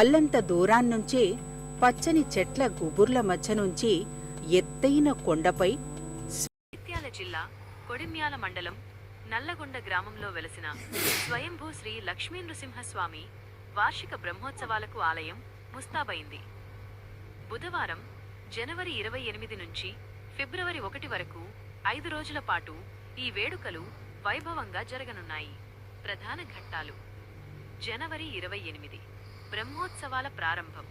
అల్లంత దూరాన్నుంచే పచ్చని చెట్ల గుబుర్ల మధ్య నుంచి ఎత్తైన కొండపై జగిత్యాల జిల్లా కొడిమ్యాల మండలం నల్లగొండ గ్రామంలో వెలసిన స్వయంభూ శ్రీ లక్ష్మీ నృసింహస్వామి వార్షిక బ్రహ్మోత్సవాలకు ఆలయం ముస్తాబైంది. బుధవారం జనవరి ఇరవై ఎనిమిది నుంచి ఫిబ్రవరి ఒకటి వరకు ఐదు రోజుల పాటు ఈ వేడుకలు వైభవంగా జరగనున్నాయి. ప్రధాన ఘట్టాలు. జనవరి ఇరవై ఎనిమిది. బ్రహ్మోత్సవాల ప్రారంభం.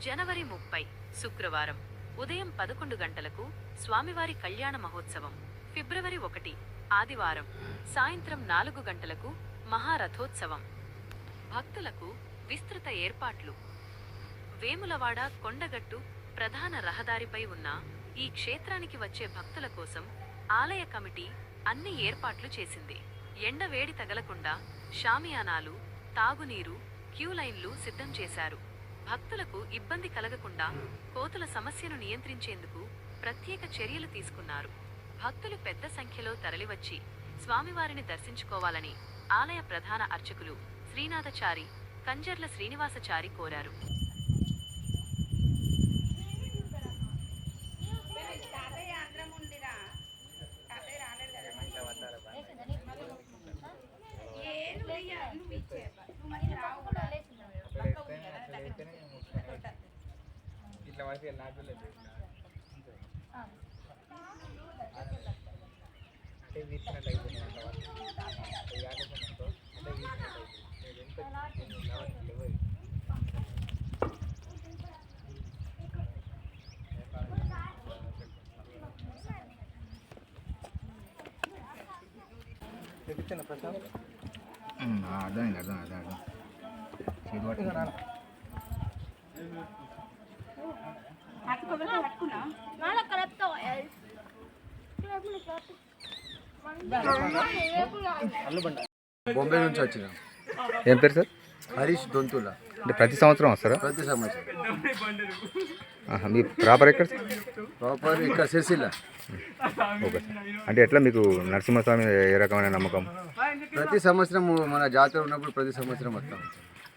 జనవరి ముప్పై శుక్రవారం. ఉదయం పదకొండు గంటలకు స్వామివారి కళ్యాణ మహోత్సవం. ఫిబ్రవరి ఒకటి ఆదివారం. సాయంత్రం నాలుగు గంటలకు మహారథోత్సవం. భక్తులకు విస్తృత ఏర్పాట్లు. వేములవాడ కొండగట్టు ప్రధాన రహదారిపై ఉన్న ఈ క్షేత్రానికి వచ్చే భక్తుల కోసం ఆలయ కమిటీ అన్ని ఏర్పాట్లు చేసింది. ఎండ వేడి తగలకుండా షామియానాలు తాగునీరు క్యూ లైన్లు సిద్ధం చేశారు. భక్తులకు ఇబ్బంది కలగకుండా కోతుల సమస్యను నియంత్రించేందుకు ప్రత్యేక చర్యలు తీసుకున్నారు. భక్తులు పెద్ద సంఖ్యలో తరలివచ్చి స్వామివారిని దర్శించుకోవాలని ఆలయ ప్రధాన అర్చకులు శ్రీనాథచారి కంజర్ల శ్రీనివాసచారి కోరారు. ఇట్లా వరకు నాకు లేదు అంటే వీసినట్టు అయిపోయింది వరకు అది కాకపోతే అంటే వీసినట్టు అయిపోయింది ఎంత ప్రశాంత్ అర్థమైంది అర్థం అర్థం అర్థం చేతి పట్టుకుని బొంబే నుంచి వచ్చినాం. ఏం పేరు సార్? హరీష్ దొంతుల. అంటే ప్రతి సంవత్సరం వస్తారా? ప్రతి సంవత్సరం. మీ ప్రాపర్ ఎక్కడ సార్? ప్రాపర్ ఇక్కడ సిరిసిల్ల. Okay sir. అంటే ఎట్లా మీకు నరసింహస్వామి ఏ రకమైన నమ్మకం? ప్రతి సంవత్సరం మన జాతర ఉన్నప్పుడు ప్రతి సంవత్సరం వస్తాం.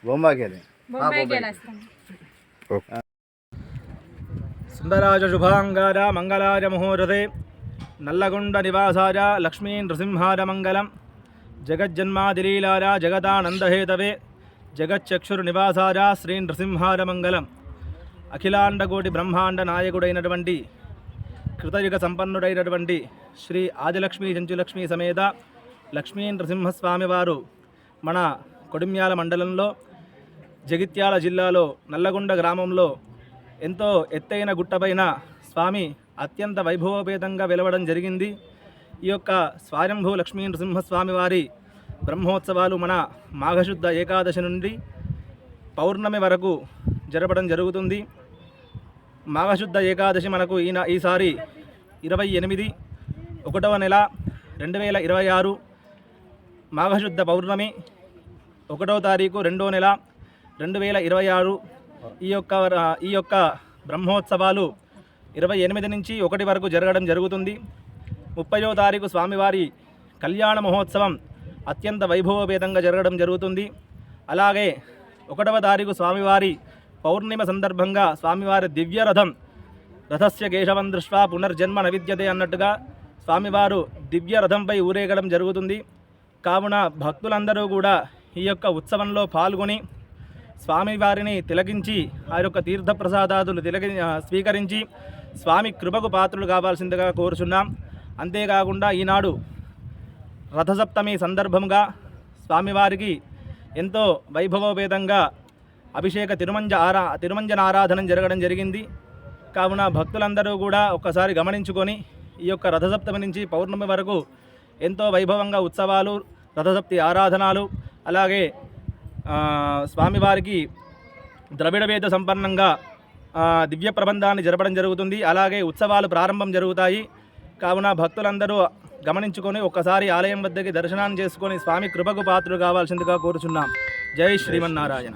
బొంబాయి ఓకే. సుందరాజ శుభాంగార మంగళాయ ముహూర్తే. నల్లగొండ నివాసాయ లక్ష్మీ నృసింహార మంగళం. జగజ్జన్మాదిలీలార జగదానందహేతవే. జగచ్చక్షురు నివాసాయ శ్రీ నృసింహార మంగళం. అఖిలాండకోటి బ్రహ్మాండ నాయకుడైనటువంటి కృతయుగ సంపన్నుడైనటువంటి శ్రీ ఆదిలక్ష్మీ చంచులక్ష్మీ సమేత లక్ష్మీ నృసింహస్వామి వారు మన కొడిమ్యాల మండలంలో జగిత్యాల జిల్లాలో నల్లగొండ గ్రామంలో ఎంతో ఎత్తైన గుట్టపైన స్వామి అత్యంత వైభవోపేతంగా వెలవడం జరిగింది. ఈ యొక్క స్వాయంభూ లక్ష్మీ నృసింహస్వామి వారి బ్రహ్మోత్సవాలు మన మాఘశుద్ధ ఏకాదశి నుండి పౌర్ణమి వరకు జరపడం జరుగుతుంది. మాఘశుద్ధ ఏకాదశి మనకు ఈయన ఈసారి ఇరవై ఎనిమిది ఒకటవ నెల రెండు వేల ఇరవై ఆరు మాఘశుద్ధ పౌర్ణమి ఒకటవ తారీఖు రెండో నెల రెండు వేల ఇరవై ఆరు ఈ యొక్క ఈ యొక్క బ్రహ్మోత్సవాలు ఇరవై ఎనిమిది నుంచి ఒకటి వరకు జరగడం జరుగుతుంది. ముప్పయో తారీఖు స్వామివారి కళ్యాణ మహోత్సవం అత్యంత వైభవభేదంగా జరగడం జరుగుతుంది. అలాగే ఒకటవ తారీఖు స్వామివారి పౌర్ణిమ సందర్భంగా స్వామివారి దివ్యరథం రథస్య కేశవం దృష్వా పునర్జన్మ నవిద్యతే అన్నట్టుగా స్వామివారు దివ్య రథంపై ఊరేగడం జరుగుతుంది. కావున భక్తులందరూ కూడా ఈ యొక్క ఉత్సవంలో పాల్గొని స్వామివారిని తిలకించి ఆ యొక్క తీర్థప్రసాదాదులు తిలకి స్వీకరించి స్వామి కృపకు పాత్రలు కావాల్సిందిగా కోరుచున్నాం. అంతేకాకుండా ఈనాడు రథసప్తమి సందర్భంగా స్వామివారికి ఎంతో వైభవోపేతంగా అభిషేక తిరుమంజ ఆరా తిరుమంజన ఆరాధన జరగడం జరిగింది. కావున భక్తులందరూ కూడా ఒక్కసారి గమనించుకొని ఈ యొక్క రథసప్తమి నుంచి పౌర్ణమి వరకు ఎంతో వైభవంగా ఉత్సవాలు రథసప్తి ఆరాధనలు అలాగే స్వామివారికి ద్రవిడ వేద సంపన్నంగా దివ్య ప్రబంధాన్ని జరపడం జరుగుతుంది. అలాగే ఉత్సవాలు ప్రారంభం జరుగుతాయి. కావున భక్తులందరూ గమనించుకొని ఒక్కసారి ఆలయం వద్దకి దర్శనాన్ని చేసుకొని స్వామి కృపకు పాత్రలు కావాల్సిందిగా కోరుచున్నాం. జై శ్రీమన్నారాయణ.